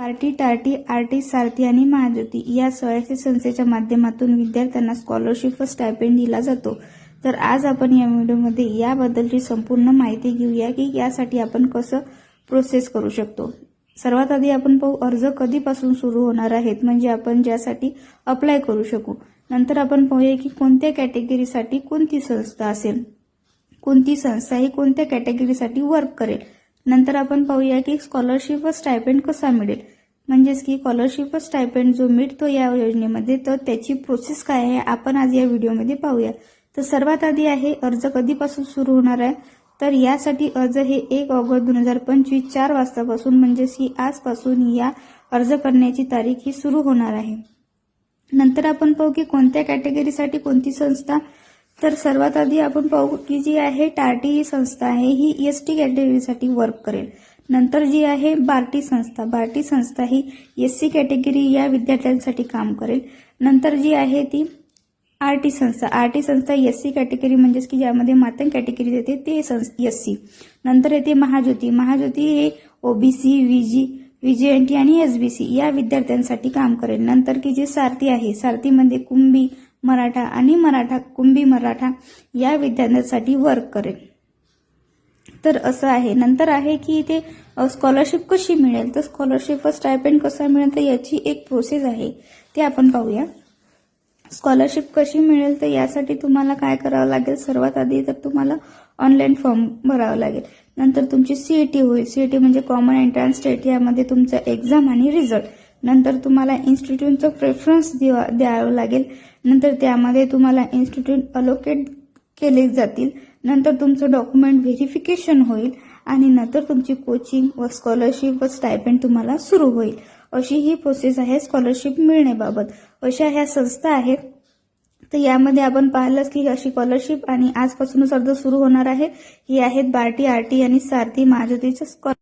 Party टार्टी artist सारथी आणि महाज्योती या स्वयंसेवी संस्थेच्या माध्यमातून विद्यार्थ्यांना स्कॉलरशिप व स्टायपेंड दिला जातो. तर आज आपण या व्हिडिओमध्ये याबद्दलची संपूर्ण माहिती घेऊया की यासाठी आपण कसं प्रोसेस करू शकतो. सर्वात आधी आपण पाहू अर्ज कधीपासून सुरू होणार आहेत म्हणजे आपण ज्यासाठी अप्लाय करू शकू. नंतर आपण पाहूया की कोणत्या कॅटेगरीसाठी कोणती संस्था असेल. कोणती संस्था ही कोणत्या कॅटेगरीसाठी वर्क करेल. नंतर आपण पाहूया की स्कॉलरशिप व स्टायपेंड कसा मिळेल. म्हणजेच की स्कॉलरशिप व स्टायपेंड जो मिळतो या योजनेमध्ये तर त्याची प्रोसेस काय आहे आपण आज या व्हिडिओमध्ये पाहूया. तर सर्वात आधी आहे अर्ज कधीपासून सुरू होणार आहे? तर यासाठी अर्ज हे एक ऑगस्ट दोन हजार पंचवीस चार वाजतापासून म्हणजेच की आजपासून या अर्ज करण्याची तारीख ही सुरू होणार आहे. नंतर आपण पाहू की कोणत्या कॅटेगरीसाठी कोणती संस्था तर सर्वात आधी आपण पाहू की जी आहे टार्टी ही संस्था आहे ही एस टी कॅटेगरीसाठी वर्क करेल. नंतर जी आहे बार्टी संस्था. बार्टी संस्था ही एस सी कॅटेगरी या विद्यार्थ्यांसाठी काम करेल. नंतर जी आहे ती आर टी संस्था. आर टी संस्था एस सी कॅटेगरी म्हणजेच की ज्यामध्ये मातंग कॅटेगरी येते ते एस सी नंतर येते महाज्योती. महाज्योती हे ओबीसी व्हीजी व्हीजीएनटी आणि एस बी सी या विद्यार्थ्यांसाठी काम करेल. नंतर की जे सारथी आहे सारथीमध्ये कुंभी मराठा आणि मराठा कुंभी मराठा या विद्यार्थ्यांसाठी वर्क करेल. तर असं आहे. नंतर आहे की इथे स्कॉलरशिप कशी मिळेल? तर स्कॉलरशिप व स्टायपेंड कसा मिळेल? तर याची एक प्रोसेस आहे. ते आपण पाहूया. स्कॉलरशिप कशी मिळेल? तर यासाठी तुम्हाला काय करावं लागेल? सर्वात आधी तर तुम्हाला ऑनलाईन फॉर्म भरावा लागेल. नंतर तुमची सीईटी होईल. सीईटी म्हणजे कॉमन एंट्रन्स टेट यामध्ये तुमचं एक्झाम आणि रिझल्ट नंतर तुम्हाला इन्स्टिट्यूटचं प्रेफरन्स द्यावं लागेल. नंतर त्यामध्ये तुम्हाला इन्स्टिट्यूट अलोकेट केले जातील. नंतर तुमचं डॉक्युमेंट व्हेरिफिकेशन होईल आणि नंतर तुमची कोचिंग व स्कॉलरशिप व स्टायपेंड तुम्हाला सुरू होईल. अशी ही प्रोसेस आहे स्कॉलरशिप मिळण्याबाबत. अशा ह्या संस्था आहेत. तर यामध्ये आपण पाहिलंच की अशी स्कॉलरशिप आणि आजपासूनच अर्ज सुरू होणार आहे. ही आहेत बार्टी आरटी आणि सारथी महाज्योतीच्या स्कॉलर